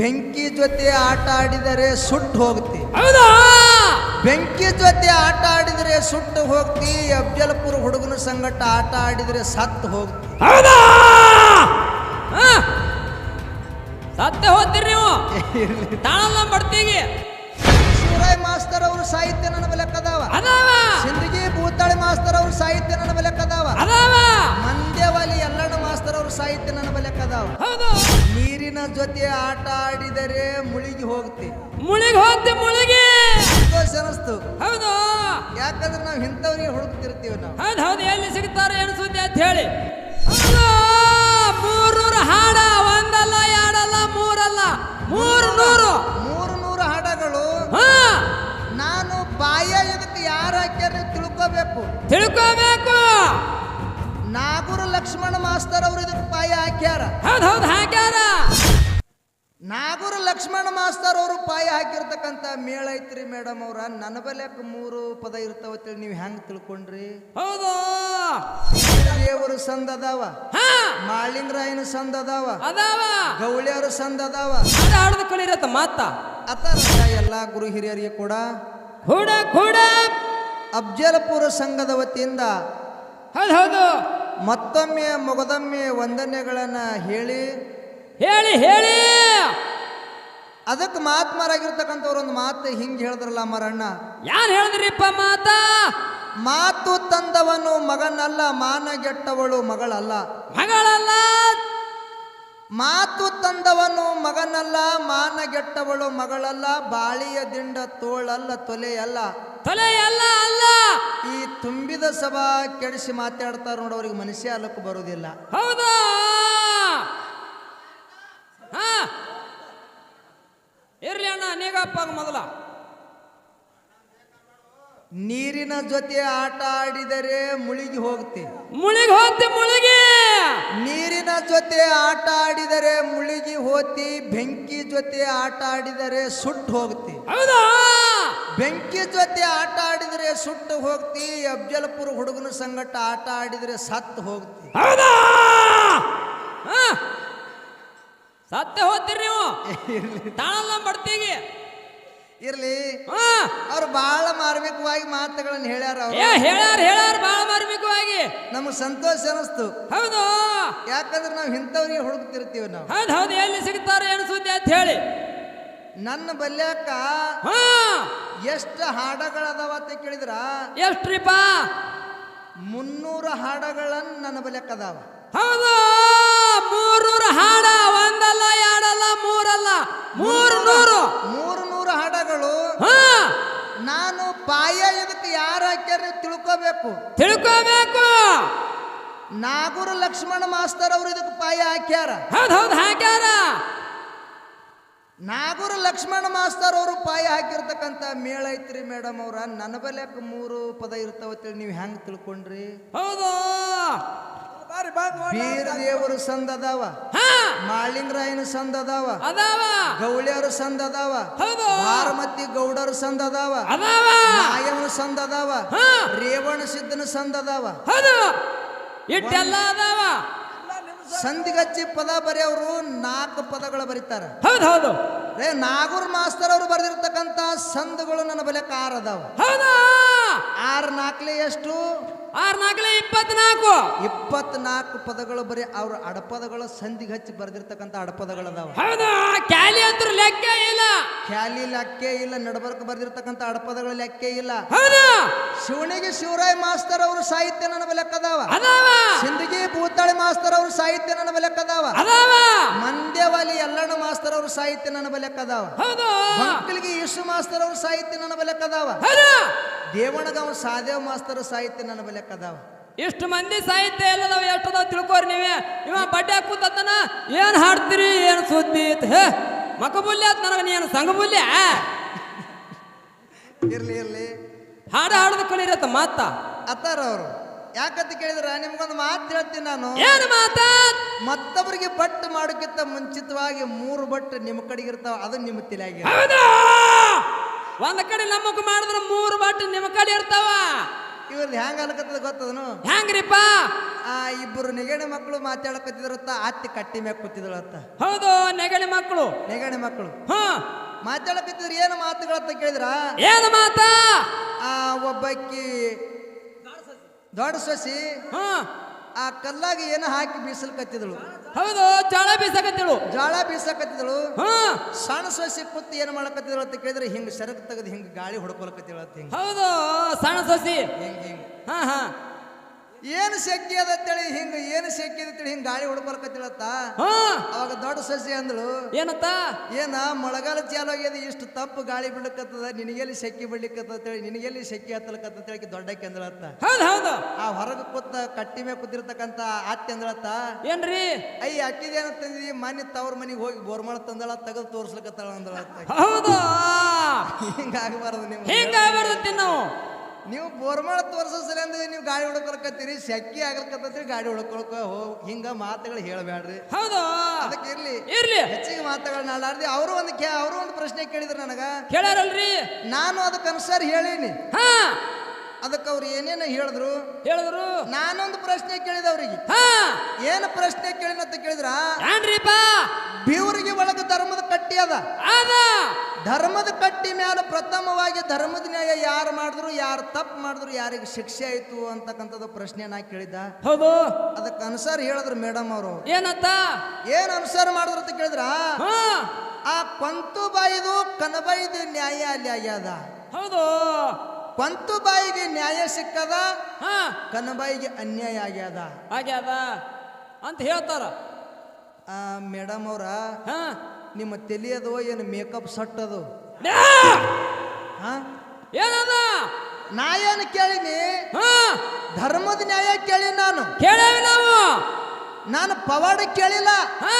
ಬೆಂಕಿ ಜೊತೆ ಆಟ ಆಡಿದರೆ ಸುಟ್ಟು ಹೋಗ್ತಿ. ಹೌದಾ? ಬೆಂಕಿ ಜೊತೆ ಆಟ ಆಡಿದರೆ ಸುಟ್ಟು ಹೋಗ್ತಿ. ಅಫ್ಜಲ್ಪುರ ಹುಡುಗನ ಸಂಗಟ ಆಟ ಆಡಿದರೆ ಸತ್ತು ಹೋಗ್ತಿ. ಹೌದಾ? ಹಾ? ಸತ್ಯ ಹೋಗ್ತೀರಿ ನೀವು. ತಾಳಲ್ಲ ಬಡ್ತೀಗಿ. ಶಿವರಾಯ್ ಮಾಸ್ತರ್ ಅವರು ಸಾಹಿತ್ಯ ನನ್ನ ಮೇಲೆ ಅದಾವ. ಸಿಂದಗಿ ಭೂತಾಳಿ ಮಾಸ್ತರ್ ಅವ್ರ ಸಾಹಿತ್ಯ ನನ್ನ ಮೇಲೆ ಅದಾವ. ಮಂದ್ಯವಾಲಿ ಎಲ್ಲಣ್ಣ ಮಾಸ್ತರ್ ಅವ್ರ ಸಾಹಿತ್ಯ ನನ್ನ ಬೆಲೆಕ್ಕದಾವ ಹೌದು. ನೀರಿನ ಜೊತೆ ಆಟ ಆಡಿದರೆ ಮುಳುಗಿ ಹೋಗ್ತಿ. ಮುಳುಗಿ ಹೋಗ್ತಿ ಮುಳಿಗೆ! ಸಂತೋಷ ಅನಿಸ್ತು. ಹೌದು? ಯಾಕಂದ್ರೆ ನಾವು ಇಂಥವ್ರಿಗೆ ಹುಡುಕ್ತಿರ್ತೀವಿ ನಾವು. ಹೌದು ಹೌದು ಎಲ್ಲಿ ಸಿಗ್ತಾರೆ ಏನು ಸುದ್ದಿ ಅಂತ ಹೇಳಿ. ಮೂರೂರು ಹಾಡ ಒಂದಲ್ಲ ಎರಡಲ್ಲ ಮೂರಲ್ಲ. ಮೂರು ನೂರು. ಮೂರು ನೂರು ಹಾಡಗಳು. ಹಾ. ನಾನು ಬಾಯ ಇದಕ್ಕೆ ಯಾರು ಹಾಕ್ಯಾರ ತಿಳ್ಕೋಬೇಕು. ತಿಳ್ಕೋಬೇಕು. ನಾಗೂರು ಲಕ್ಷ್ಮಣ ಮಾಸ್ತರ್ ಅವರು ಇದಕ್ಕೆ ಪಾಯ ಹಾಕ್ಯಾರ. ಹೌದು ಹೌದು ಹಾಕ್ಯಾರ. ಲಕ್ಷ್ಮಣ ಮಾಸ್ತರ್ ಅವರು ಪಾಯ ಹಾಕಿರ್ತಕ್ಕಂಥ ಮೇಳ ಐತ್ರಿ ಮೇಡಮ್ ಅವ್ರ. ನನ್ನ ಬಲ್ಯಾಕ ಮೂರು ಪದ ಇರ್ತಾವತ್ತೇಳಿ ನೀವು ಹೆಂಗ್ ತಿಳ್ಕೊಂಡ್ರಿ? ಹೌದು? ದೇವರು ಸಂದ ಅದಾವ ಹಾ. ಮಾಳಿಂಗರಾಯನ ಸಂದ ಅದಾವ. ಅದಾವ ಗೌಳಿಯರ ಸಂದ ಅದಾವ ಹಾಡ ಹಾಡೋದು ಕಲಿರತ್ತ ಮಾತ. ಅತರ ಎಲ್ಲ ಗುರು ಹಿರಿಯರಿಗೆ ಕೂಡ ಕೂಡ ಕೂಡ. ಅಬ್ಜಲಪುರ ಸಂಘದ ವತಿಯಿಂದ ಹೌದು ಹೌದು. ಮತ್ತೊಮ್ಮೆ ಮೊಗದೊಮ್ಮೆ ವಂದನೆಗಳನ್ನ ಹೇಳಿ ಹೇಳಿ ಹೇಳಿ. ಅದಕ್ಕೆ ಒಂದು ಮಾತು ಹಿಂಗೆ ಹೇಳಿದ್ರಲ್ಲ ಮರಣ್ಣ ಯಾರು ಹೇಳಿದ್ರಿಪ್ಪ ಮಾತ? ಮಾತು ತಂದವನು ಮಗನಲ್ಲ ಮಾನಗೆಟ್ಟವಳು ಮಗಳಲ್ಲ. ಮಗಳಲ್ಲ? ಮಾತು ತಂದವನು ಮಗನಲ್ಲ ಮಾನಗೆಟ್ಟವಳು ಮಗಳಲ್ಲ ಬಾಳಿಯ ದಿಂಡ ತೋಳಲ್ಲ ತೊಲೆಯಲ್ಲ. ತೊಲೆಯಲ್ಲ ಅಲ್ಲ. ಅಲ್ಲ ಈ ತುಂಬಿದ ಸಭಾ ಕೆಡಿಸಿ ಮಾತಾಡ್ತಾರ ನೋಡೋರಿಗೆ ಮನುಷ್ಯ ಅಲ್ಲಕ್ಕೂ ಬರುವುದಿಲ್ಲ ಹೌದಾ ಹಾ ಇರ್ಲಿ ನೀಗಪ್ಪ ಮೊದಲ. ನೀರಿನ ಜೊತೆ ಆಟ ಆಡಿದರೆ ಮುಳುಗಿ ಹೋಗ್ತಿ. ಮುಳುಗಿ ಹೋಗ್ತಿ ಮುಳುಗಿ! ನೀರಿನ ಜೊತೆ ಆಟ ಆಡಿದರೆ ಮುಳುಗಿ ಹೋತಿ ಬೆಂಕಿ ಜೊತೆ ಆಟ ಆಡಿದರೆ ಸುಟ್ಟು ಹೋಗ್ತಿ. ಹೌದಾ? ಬೆಂಕಿ ಜೊತೆ ಆಟ ಆಡಿದರೆ ಸುಟ್ಟು ಹೋಗ್ತಿ ಅಫ್ಜಲ್ಪುರ ಹುಡುಗನ ಸಂಗಟ ಆಟ ಆಡಿದರೆ ಸತ್ತು ಹೋಗ್ತಿ. ಹೌದಾ? ಹಾ. ಸತ್ಯ ಹೋಗ್ತೀರಿ ನೀವು? ತಾಳಲ್ಲ ಬಡ್ತೀಗಿ. ಇರ್ಲಿ. ಅವ್ರು ಬಹಳ ಮಾರ್ಮಿಕವಾಗಿ ಮಾತುಗಳನ್ನು ಹೇಳ್ಯಾರ ಹೇಳ್ಯಾರ ಹೇಳ್ಯಾರ ಬಹಳ ಮಾರ್ಮಿಕವಾಗಿ. ನಮ್ಗೆ ಸಂತೋಷ ಅನಿಸ್ತು. ಹೌದು. ಯಾಕಂದ್ರೆ ನಾವು ಇಂಥವ್ರಿಗೆ ಹುಡುಕ್ತಿರ್ತೀವಿ ನಾವು. ಹೌದು ಹೌದು ಎಲ್ಲಿ ಸಿಗ್ತಾರೆ ಏನು ಸುದ್ದಿ ಅಂತ ಹೇಳಿ. ನನ್ನ ಬಲ್ಯಾಕ ಎಷ್ಟು ಹಾಡಗಳದಾವ ಅಂತ ಕೇಳಿದ್ರ? ರೀಪಾ ಮುನ್ನೂರು ಹಾಡಗಳನ್ನು ನನ್ನ ಬಲ್ಯಾಕ ಅದಾವ. ಹೌದು. ತಿಳ್ಕೋಬೇಕು ತಿಳ್ಕೋಬೇಕು ನಾಗೂರು ಲಕ್ಷ್ಮಣ ಮಾಸ್ತರ್ ಅವರು ಇದಕ್ಕೆ ಪಾಯ ಹಾಕ್ಯಾರ. ಹೌದು ಹೌದು ಹಾಕ್ಯಾರ. ನಾಗೂರು ಲಕ್ಷ್ಮಣ ಮಾಸ್ತರ್ ಅವರು ಪಾಯ ಹಾಕಿರ್ತಕ್ಕಂಥ ಮೇಳ ಐತ್ರಿ ಮೇಡಮ್ ಅವ್ರ. ನನ್ನ ಬಲ್ಯಾಕ ಮೂರು ಪದ ಇರ್ತಾವತ್ತೇಳಿ ನೀವು ಹೆಂಗ್ ತಿಳ್ಕೊಂಡ್ರಿ? ಹೌದು. ಬೀರ ದೇವರು ಸಂದ ಅದಾವ. ಹಾ. ಮಾಳಿಂಗರಾಯನ ಸಂದ ಅದಾವ. ಗೌಳಿಯರು ಗೌಳಿಯರ ಸಂದ ಅದಾವ. ಭಾರಮತಿ ಗೌಡರ ಸಂದ ಅದಾವ. ಅದಾವ. ಸಂದದವ ಸಂದ ಅದಾವ. ಹಾ. ರೇವಣ ಸಿದ್ದನ ಸಂದ ಅದಾವ. ಹೌದು. ಇಟ್ಟೆಲ್ಲ ಅದಾವ. ಸಂಧಿಗಚ್ಚಿ ಪದ ಬರೆಯವರು ನಾಲ್ಕು ಪದಗಳು ಬರೀತಾರೆ. ಹೌದು ಹೌದು. ರೇ ನಾಗೂರ್ ಮಾಸ್ತರ್ ಅವರು ಬರೆದಿರ್ತಕ್ಕಂತ ಸಂದಗಳು ನನ್ನ ಬಲೆ ಕಾರ್ ಅದಾವ. ಹೌದಾ. ಆರು ನಾಲ್ಕಲೆ ಎಷ್ಟು? ಆರ್ ನಾಲ್ಕಲೆ ಇಪ್ಪತ್ನಾಲ್ಕು. ಇಪ್ಪತ್ನಾಲ್ಕು ಪದಗಳು ಬರೀ ಅವ್ರ ಅಡಪದಗಳು ಸಂಧಿ ಹಚ್ಚಿ ಬರೆದಿರ್ತಕ್ಕಂಥ ಅಡಪದಗಳು ಅದಾವ ಹೌದು ಕ್ಯಾಲಿ ಅಂತ ಲೆಕ್ಕ ಇಲ್ಲ. ಖ್ಯಾಲಿ ಲೆಕ್ಕ ಇಲ್ಲ ನಡಬರ್ಕ ಬರೆದಿರ್ತಕ್ಕಂಥ ಅಡಪದಗಳ ಲೆಕ್ಕ ಇಲ್ಲ. ಹೌದು. ಶಿವನಿಗೆ ಶಿವರಾಯ್ ಮಾಸ್ತರ್ ಅವರು ಸಾಹಿತ್ಯ ನನ್ನ ಬಲೆಕ್ ಅದಾವ. ಅದಾವ ಸಿಂದಗಿ ಭೂತಾಳಿ ಮಾಸ್ತರ್ ಅವರು ಸಾಹಿತ್ಯ ನನ್ನ ಬಲೆಕ್ ಅದಾವ. ಅದಾವ ಮಂದ್ಯವಾಲಿ ಎಲ್ಲಣ್ಣ ಮಾಸ್ತರ್ ಅವರು ಸಾಹಿತ್ಯ ನನ್ನ ಬಲೆಕ್ ಅದಾವ ಹೌದು. ಬಂಕಲಿಗೆ ಯಶು ಮಾಸ್ತರ್ ಅವರು ಸಾಹಿತ್ಯ ನನ್ನ ಬಲೆಕ್ ಅದಾವ ಹೌದು. ದೇವಣಗಾಂವ್ ಸಾದೇವ್ ಮಾಸ್ತರ್ ಸಾಹಿತ್ಯ ನನ್ನ ಬಲೆಕ್ ಅದಾವ ಇಷ್ಟು ಮಂದಿ ಸಾಹಿತ್ಯ ಎಲ್ಲದಾವ ಎಷ್ಟದಾವ ತಿಳ್ಕೋರಿ ನೀವೇ? ಇವ ಬಡ್ಡೆ ಕೂತನ ಏನ್ ಹಾಡ್ತೀರಿ? ಏನ್ ಸುದ್ದಿ ಹೇ ಮಕಬುಲ್ಯ ಅಂತ ನನಗ ನೀನು ಸಂಗಬುಲ್ಯ ಇರ್ಲಿ ಇರ್ಲಿ. ಹಾಡ ಹಾಡದ ಕಲಿರತ್ತ ಮಾತ? ಅತ್ತಾರ ಅವರು. ಯಾಕಂತ ಕೇಳಿದ್ರ ನಿಮ್ಗೊಂದು ಮಾತು ಹೇಳ್ತೀನಿ ನಾನು. ಏನು ಮಾತ? ಮತ್ತೊಬ್ಬರಿಗೆ ಬಟ್ ಮಾಡೋಕ್ಕಿಂತ ಮುಂಚಿತವಾಗಿ ಮೂರು ಬಟ್ ನಿಮ್ಮ ಕಡೆಗೆ ಇರ್ತಾವ ಅದು ನಿಮ್ಮ ತಲೆಯಾಗಿ ಹೌದು? ಒಂದ್ ಕಡೆ ನಮ್ಮಕ್ ಮಾಡಿದ್ರೆ ಮೂರು ಬಾಟ್ ನಿಮ್ಮ ಕಡೆ ಇರ್ತಾವ. ಇವ್ರದ್ದು ಹ್ಯಾಂಗ ಅನ್ಕತ್ತದ ಗೊತ್ತದನು? ಹೆಂಗ್ರಿಪ್ಪ ಆ ಇಬ್ಬರು ನೆಗಣಿ ಮಕ್ಕಳು ಮಾತಾಡಕತ್ತಿದ್ರತ್ತ ಅತ್ತಿ ಕಟ್ಟಿ ಮ್ಯಾಗ ಕೂತಿದ್ರತ್ತ ಹೌದು ನೆಗಣಿ ಮಕ್ಕಳು ನೆಗಣಿ ಮಕ್ಕಳು ಹಾ. ಮಾತಾಡಕತ್ತಿದ್ರ ಏನು ಮಾತುಗಳತ್ತ ಕೇಳಿದ್ರ? ಏನು ಮಾತಾ? ಆ ಒಬ್ಬಕ್ಕಿ ದೊಡ್ಡ ಸೊಸಿ. ಹಾ. ಆ ಕಲ್ಲಾಗಿ ಏನು ಹಾಕಿ ಬೀಸಲ್ಕತ್ತಿದಳು. ಹೌದು ಜಾಳ ಬೀಸಕತ್ತಿಳು ಜಾಳ ಬೀಸಕತ್ತಿದಳು. ಹಾ. ಸಣ್ಣ ಸಸಿ ಕುತ್ತಿ ಏನು ಮಾಡಕತ್ತಿದಳು ಅಂತ ಕೇಳಿದ್ರೆ ಹಿಂಗ್ ಸರಕ್ ತೆಗೆದು ಹಿಂಗ್ ಗಾಳಿ ಹೊಡ್ಕೊಳಕತ್ತಿದಳು ಅಂತ ಹಿಂಗ್. ಹೌದು ಸಣ್ಣ ಸಸಿ. ಹಿಂಗ್ ಹಿಂಗ್. ಹಾ ಹಾ. ಏನು ಸೆಕ್ಕಿ ಅದ ತಿಳಿ ಹಿಂಗ ಏನು ಸೆಕ್ಕಿ ಅದ ತಿಳಿ ಹಿಂಗ ಗಾಳಿ ಹೊಡ್ಕೊಳಕತ್ತಿಳತ್ತ ಅವಾಗ ದೊಡ್ಡ ಸಸಿ ಅಂದಳು ಏನತ್ತ? ಏನ ಮಳೆಗಾಲ ಚಾಲು ಆಗ್ಯದ ಇಷ್ಟು ತಪ್ಪು ಗಾಳಿ ಬಿಡ್ಲಿಕ್ಕತ್ತದ ನಿನಗೆಲ್ಲಿ ಸೆಕ್ಕಿ ಬಿಡ್ಲಿಕ್ಕತ್ತೇಳಿ ನಿನಗೆಲ್ಲಿ ಸೆಕ್ಕಿ ಹತ್ತಲಕ್ಕತ್ತ ತಿಳಿ ದೊಡ್ಡಕ್ಕೆ ಅಂದಳತ್ತ. ಹೌದು ಆ ಹೊರಗೆ ಕೂತ ಕಟ್ಟಿ ಮೇಲೆ ಕೂತಿರ್ತಕ್ಕಂತ ಅತ್ತೆ ಅಂದಳತ್ತ. ಏನ್ರಿ? ಅಯ್ಯ ಅಕ್ಕಿದೇನ ತಂದಿ ಮನೆ ತವ್ರ ಮನೆಗೆ ಹೋಗಿ ಬೋರ್ಮಾಳ ತಂದಳ ತೆಗೆದು ತೋರ್ಸ್ಲಕತ್ತಾಳ ಅಂದಳತ್ತ ಹೌದು? ಹಿಂಗಾಗಬಾರದು ನೀವು ಹಿಂಗ ಬರ್ತೈತಿ ನಾವು. ನೀವು ಬೋರ್ಮಾಳ ತೋರಿಸೋ ಸರಿ ಅಂದ್ರೆ ನೀವು ಗಾಡಿ ಹೊಡ್ಕೊಳಕತ್ತೀರಿ ಶಕ್ಕಿ ಆಗ್ಲಕತ್ತೈತಿ ಗಾಡಿ ಹೊಡ್ಕೊಳಕ ಹೋ ಹಿಂಗ ಮಾತುಗಳು ಹೇಳಬೇಡ್ರಿ. ಹೌದು? ಅದಕ್ಕೆ ಇರ್ಲಿ. ಇರ್ಲಿ. ಹೆಚ್ಚಿಗೆ ಮಾತುಗಳನ್ನ ಆಡಾರ್ದಿ ಅವರು ಒಂದು ಕೇ ಅವರು ಒಂದು ಪ್ರಶ್ನೆ ಕೇಳಿದ್ರು ನನಗ. ಕೇಳಾರಲ್ರಿ? ನಾನು ಅದಕ್ಕೆ ಅನುಸಾರ ಹೇಳೀನಿ. ಹಾ. ಅದಕ್ಕೆ ಅವ್ರು ಏನೇನು ಹೇಳಿದ್ರು? ಹೇಳಿದ್ರು. ನಾನೊಂದು ಪ್ರಶ್ನೆ ಕೇಳಿದ ಅವ್ರಿಗೆ ಹಾ. ಏನು ಪ್ರಶ್ನೆ ಕೇಳಿನಂತ ಕೇಳಿದ್ರ? ಏನ್ರಿಪ್ಪ ಬೀವರಿಗೆ ಒಳಗೆ ಧರ್ಮದ ಕಟ್ಟಿ ಅದ? ಧರ್ಮದ ಕಟ್ಟಿ ಮ್ಯಾಲ ಪ್ರಥಮವಾಗಿ ಧರ್ಮದ ನ್ಯಾಯ ಯಾರು ಮಾಡಿದ್ರು ಯಾರು ತಪ್ಪು ಮಾಡಿದ್ರು ಯಾರಿಗೆ ಶಿಕ್ಷೆ ಆಯ್ತು ಅಂತಕ್ಕಂಥದ್ದು ಪ್ರಶ್ನೆ ನಾ ಕೇಳಿದ್ದ. ಹೌದು. ಅದಕ್ಕೆ ಅನುಸಾರ ಹೇಳಿದ್ರು ಮೇಡಮ್ ಅವರು. ಏನತ್ತ? ಏನ್ ಅನುಸಾರ ಮಾಡಿದ್ರು ಅಂತ ಕೇಳಿದ್ರ? ಹಾ. ಆ ಪಂತು ಬಾಯಿದು ಕನಬಾಯಿದು ನ್ಯಾಯ ಅಲ್ಲಿ ಆಗ್ಯದ ಹೌದು. ಕೊಂತು ಬಾಯಿಗೆ ನ್ಯಾಯ ಸಿಕ್ಕದ ಹಾ. ಕನಬಾಯಿಗೆ ಅನ್ಯಾಯ ಆಗ್ಯದ. ಆಗ್ಯಾದ. ಅಂತ ಹೇಳ್ತಾರ. ಆ ಮೇಡಮ್ ಅವ್ರ ಹಾ. ನಿಮ್ಮ ತೆಲಿಯದು ಏನು ಮೇಕಪ್ ಸಟ್ ಅದು ನ್ಯಾ! ಹಾ? ಏನದ? ನಾ ಏನು ಕೇಳಿನಿ? ಹಾ! ಧರ್ಮದ ನ್ಯಾಯ ಕೇಳಿ ನಾನು. ಕೇಳೇವಿ ನಾವು. ನಾನು ಪವಾಡ ಕೇಳಿಲ್ಲ. ಹಾ!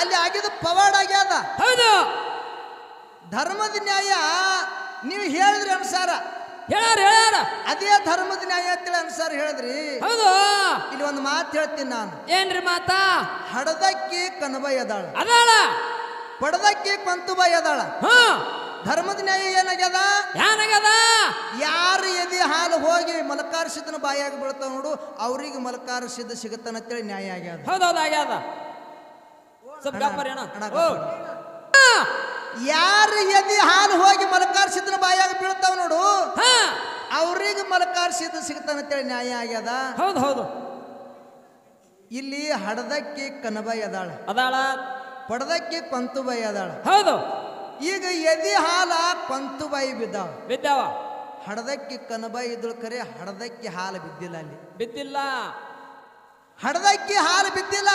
ಅಲ್ಲಿ ಆಗಿದ ಪವಾಡ ಆಗ್ಯದ. ಹೌದು. ಧರ್ಮದ ನ್ಯಾಯ ನೀವು ಹೇಳಿದ್ರಿ ಅನ್ಸಾರ. ಹೇಳಾರ ಹೇಳ್ಯಾರ. ಅದೇ ಧರ್ಮದ ನ್ಯಾಯ ಅಂತೇಳಿ ಅನುಸಾರ ಹೇಳಿದ್ರಿ. ಹೌದು. ಇಲ್ಲಿ ಒಂದು ಮಾತು ಹೇಳ್ತೀನಿ ನಾನು. ಏನ್ರಿ ಮಾತಾ? ಹಡದಕ್ಕಿ ಕನಬೈ ಅದಾಳ ಅದಾಳ. ಪಡದಕ್ಕಿ ಕೊಂತುಬೈ ಅದಾಳ ಹಾ. ಧರ್ಮದ ನ್ಯಾಯ ಏನಾಗ್ಯದ? ಏನಾಗ್ಯದ? ಯಾರು ಎದಿ ಹಾಲು ಹೋಗಿ ಮಲಕಾರ್ಸಿದ್ದನ ಬಾಯಾಗಿ ಬೀಳ್ತಾವ ನೋಡು ಅವ್ರಿಗೆ ಮಲಕಾರ್ಸಿದ್ದ ಸಿಗುತ್ತಾನಂತೇಳಿ ನ್ಯಾಯ ಆಗ್ಯದ. ಹೌದೌದು ಆಗ್ಯಾದ. ಸ್ವಲ್ಪ ಅಣ್ಣ, ಗಪ್ಪರಿ ಅಣ್ಣ ಅಣ್ಣ, ಓ. ಹಾ, ಯಾರು ಎದಿ ಹಾಲು ಹೋಗಿ ಮಲಕಾರ್ಸಿದ್ದನ ಬಾಯಾಗಿ ಬೀಳ್ತಾವ ನೋಡು ಹಾ. ಅವ್ರಿಗೆ ಮಲಕಾರ್ಸಿದ್ದು ಸಿಗುತ್ತಾನಂತೇಳಿ ನ್ಯಾಯ ಆಗ್ಯದ. ಹೌದು ಹೌದು. ಇಲ್ಲಿ ಹಡದಕ್ಕಿ ಕನಬೈ ಅದಾಳ ಅದಾಳ. ಪಡದಕ್ಕಿ ಕೊಂತುಬೈ ಅದಾಳ ಹೌದು. ಈಗ ಎದಿ ಹಾಲ ಕೊಂತುಬಾಯಿ ಬಿದ್ದಾವ. ಬಿದ್ದಾವ. ಹಡದಕ್ಕಿ ಕನಬಾಯಿ ಇದ್ಳು ಕರೆ ಹಡದಕ್ಕಿ ಹಾಲು ಬಿದ್ದಿಲ್ಲ ಅಲ್ಲಿ. ಬಿದ್ದಿಲ್ಲ. ಹಡದಕ್ಕಿ ಹಾಲು ಬಿದ್ದಿಲ್ಲ.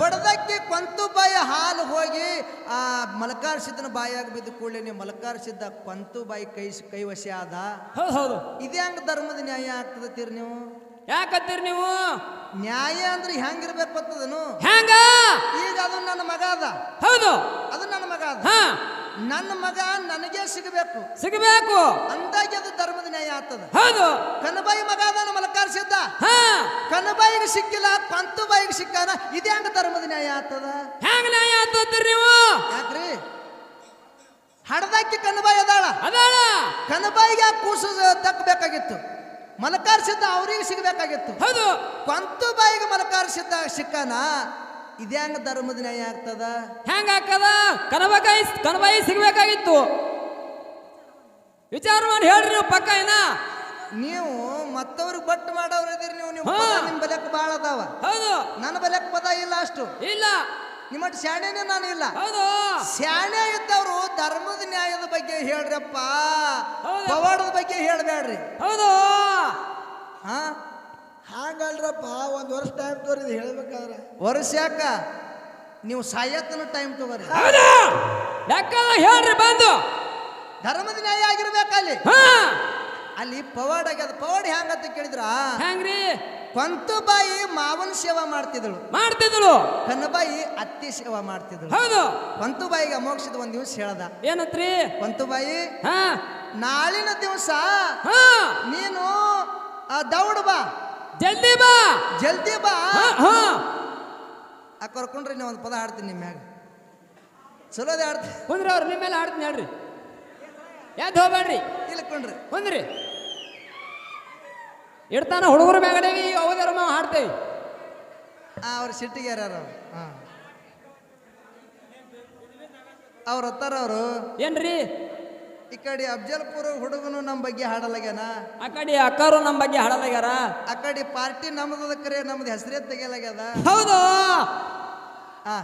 ಪಡದಕ್ಕೆ ಕೊಂತುಬಾಯಿ ಹಾಲು ಹೋಗಿ ಆ ಮಲಕಾರ್ ಸಿದ್ದನ ಬಾಯಾಗ ಬಿದ್ದ ಕೂಡಲೇ ನೀವು ಮಲಕಾರ್ ಸಿದ್ದ ಕೊಂತುಬಾಯಿ ಕೈ ಕೈ ವಶ ಆದ. ಹೌದು ಹೌದು. ಇದೇ ಹಂಗ ಧರ್ಮದ ನ್ಯಾಯ ಆಗ್ತದತ್ತೀರಿ ನೀವು? ಯಾಕತ್ತೀರಿ ನೀವು? ನ್ಯಾಯ ಅಂದ್ರೆ ಹೆಂಗಿರ್ಬೇಕು ಗೊತ್ತದನು ಹೆಂಗ? ಈಗ ಅದು ನನ್ನ ಮಗ ಅದ. ಹೌದು. ಅದು ನನ್ನ ಮಗ ಅದ. ಹಾ. ನನ್ನ ಮಗ ನನಗೆ ಸಿಗಬೇಕು. ಸಿಗಬೇಕು. ಅಂದಾಗೆ ಅದು ಧರ್ಮದ ನ್ಯಾಯ ಆಗ್ತದ. ಹೌದು. ಕನಬಾಯಿ ಮಗ ಅದಾನ ಮಲಕಾರ ಸಿದ್ದ ಹಾ. ಕನಬಾಯಿಗೆ ಸಿಕ್ಕಿಲ್ಲ ಕೊಂತುಬಾಯಿಗೆ ಸಿಕ್ಕಾನ ಇದೇ ಹಂಗ ಧರ್ಮದ ನ್ಯಾಯ ಆಗ್ತದ. ಹೆಂಗ ನ್ಯಾಯ ಆಗ್ತದ್ರಿ ನೀವು? ಯಾಕ್ರಿ? ಹಡದಕ್ಕೆ ಕನಬಾಯಿ ಅದಾಳ. ಅದಾಳ. ಕನಬಾಯಿಗೆ ಕೂಸು ತಕ್ಕಬೇಕಾಗಿತ್ತು ಮಲಕಾರ್ ಸಿದ್ಧ ಅವ್ರಿಗೆ ಸಿಗಬೇಕಾಗಿತ್ತು. ಹೌದು. ಕೊಂತು ಬಾಯಿಗೆ ಮಲಕಾರ ಸಿದ್ಧ ಸಿಕ್ಕಾನ ಇದ್ಯಾಂಗ ಧರ್ಮದ ನ್ಯಾಯ ಆಗ್ತದ? ಹೆಂಗ ಆಗ್ತದ? ಕನಬಕಾಯಿ ಕನಬಾಯಿ ಸಿಗಬೇಕಾಗಿತ್ತು. ವಿಚಾರ ಮಾಡಿ ಹೇಳ್ರಿ ನೀವು ಪಕ್ಕ ಏನ? ನೀವು ಮತ್ತವ್ರಿಗೆ ಬಟ್ಟು ಮಾಡೋರು ಇದೀರಿ ನೀವು. ನಿಮ್ಮ ಬಲಕ್ ಭಾಳ ಅದಾವ. ಹೌದು. ನನ್ನ ಬಲಕ್ ಪದ ಇಲ್ಲ ಅಷ್ಟು. ಇಲ್ಲ. ನಿಮ್ಮ ಶಾಣೆನೇ ನಾನು ಇಲ್ಲ. ಹೌದು? ಶಾಣೆ ಇದ್ದವರು ಧರ್ಮದ ನ್ಯಾಯದ ಬಗ್ಗೆ ಹೇಳ್ರಪ್ಪ. ಹೌದು. ಪವಾಡದ ಬಗ್ಗೆ ಹೇಳ್ಬೇಡ್ರಿ. ಹೌದು? ಹಾ? ಹಾಗಲ್ರಪ್ಪ ಒಂದು ವರ್ಷ ಟೈಮ್ ತೋರಿದ್ ಹೇಳ್ಬೇಕಾದ್ರೆ. ವರ್ಷಾಕ ನೀವು ಸಾಯತ್ತನ ಟೈಮ್ ತಗೋರಿ. ಹೌದು? ಲೆಕ್ಕದ ಹೇಳ್ರಿ ಬಂದು. ಧರ್ಮದ ನ್ಯಾಯ ಆಗಿರ್ಬೇಕಲ್ಲಿ. ಹಾ. ಅಲ್ಲಿ ಪವಾಡ ಆಗ್ಯದ. ಪವಾಡ ಹೆಂಗಂತ ಕೇಳಿದ್ರ? ಹೆಂಗ್ರಿ? ಕೊಂತುಬಾಯಿ ಮಾವನ ಸೇವಾ ಮಾಡ್ತಿದಳು ಮಾಡ್ತಿದ್ಳು ಕನ್ನಬಾಯಿ ಅತ್ತಿ ಸೇವಾ ಮಾಡ್ತಿದಳು ಹೌದು. ಕೊಂತುಬಾಯಿಗೆ ಅಮೋಕ್ಷದ ಒಂದ್ ದಿವಸ ಹೇಳ್ದ. ಏನತ್ರಿ? ಕೊಂತುಬಾಯಿ ಹಾ. ನಾಳಿನ ದಿವಸ ಹಾ. ನೀನು ಆ, ದೌಡ್ ಬಾ. ಜಲ್ದಿ ಬಾ. ಜಲ್ದಿ ಬಾ. ಆ ಕರ್ಕೊಂಡ್ರಿ ನೀವು ಒಂದು ಪದ ಹಾಡ್ತೀನಿ ನಿಮ್ಮ ಮ್ಯಾಗ. ಚಲೋದೇ ಹಾಡ್ತೀನಿ. ಕುಂದ್ರಿ ಅವ್ರು ನಿಮ್ಮ ಮೇಲೆ ಹಾಡ್ತೀನಿ ಹೇಳ್ರಿ. ಯಾವ್ದು ಹೋಗ್ಬೇಡ್ರಿ. ಇಲ್ಲ ಕುಂಡ್ರಿ. ಕುಂದ್ರಿ. ಇಡ್ತಾನ ಹುಡುಗರ ಮ್ಯಾಗಡೆಗೆ ಅವಧಾರ ಮಾವ ಹಾಡ್ತೇವಿ. ಅವ್ರ ಸಿಟ್ಟಿಗೆ ಯಾರ್ಯಾರ ಅವ್ರು ಹಾಂ. ಅವ್ರ ಹತ್ತಾರ ಅವರು. ಏನ್ರಿ? ಈ ಕಡೆ ಅಫ್ಜಲ್ಪುರ ಹುಡುಗನು ನಮ್ಮ ಬಗ್ಗೆ ಹಾಡಲಾಗ್ಯಾನ? ಆ ಕಡೆ ಅಕ್ಕರು ನಮ್ಮ ಬಗ್ಗೆ ಹಾಡಲಾಗ್ಯಾರ? ಆ ಕಡೆ ಪಾರ್ಟಿ ನಮ್ದು ಕರೆ ನಮ್ದು ಹೆಸರೇ ತೆಗಿಯಲಾಗ್ಯದ? ಹೌದು. ಆ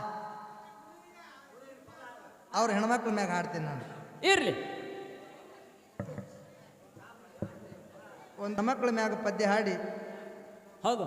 ಅವ್ರ ಹೆಣ್ಮಕ್ಳ ಮ್ಯಾಗ ಹಾಡ್ತೀನಿ ನಾನು. ಇರ್ಲಿ. ಒಂದು ಮಕ್ಕಳ ಮ್ಯಾಗ ಪದ್ಯ ಹಾಡಿ. ಹೌದು.